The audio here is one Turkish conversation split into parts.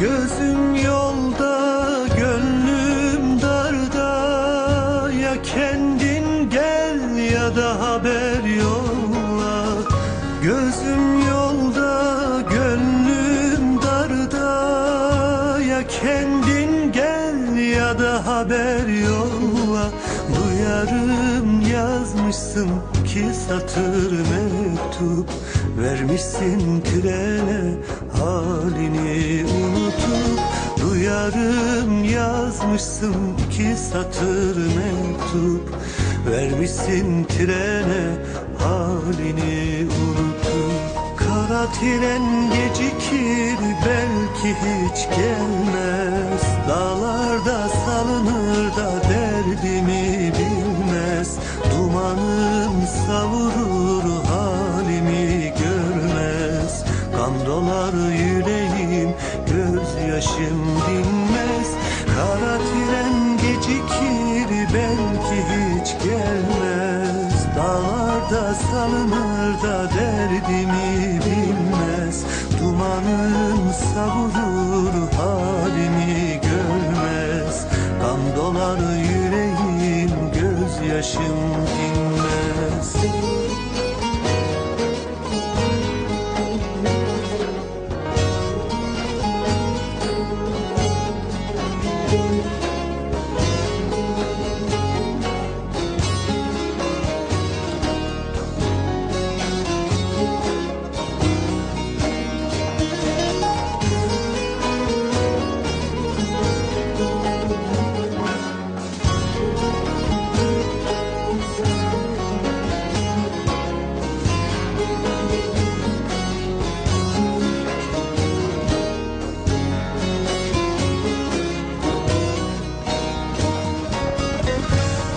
Gözüm yolda, gönlüm darda. Ya kendin gel ya da haber yolla. Gözüm yolda, gönlüm darda. Ya kendin gel ya da haber yolla. Duyarım yazmışsın ki satır mektup Vermişsin trene halini unutup Duyarım yazmışsın ki satır mektup Vermişsin trene halini unutup. Kara tren gecikir belki hiç gelmez. Dağlarda salınır da bilmez Dumanım savurur halimi görmez. Kan dolar yüreğim gözyaşım dinmez. Kara tren gecikir belki hiç gelmez. Dağlarda salınır da derdimi bilmez. Dumanım savurur halimi görmez. Kan dolar gözyaşım dinmez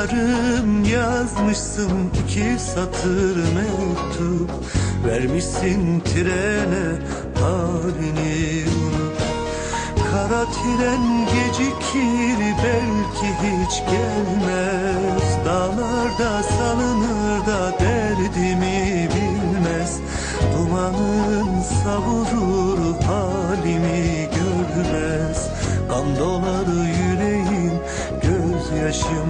Duyarım yazmışsın iki satır mektup. Vermişsin trene halini unutup Kara tren gecikir belki hiç gelmez. Dağlarda salınır da derdimi bilmez. Dumanın savurur halimi görmez. Kan dolar yüreğim gözyaşım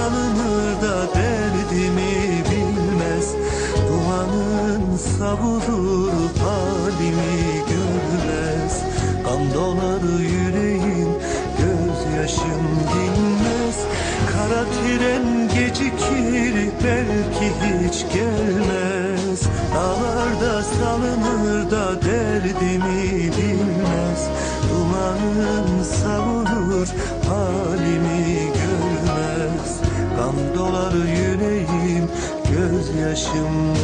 Savurur halimi görmez. Kan dolar yüreğim gözyaşım dinmez. Kara tren gecikir belki hiç gelmez. Dağlarda salınır da derdimi bilmez. Dumanın savurur halimi görmez. Kan dolar yüreğim gözyaşım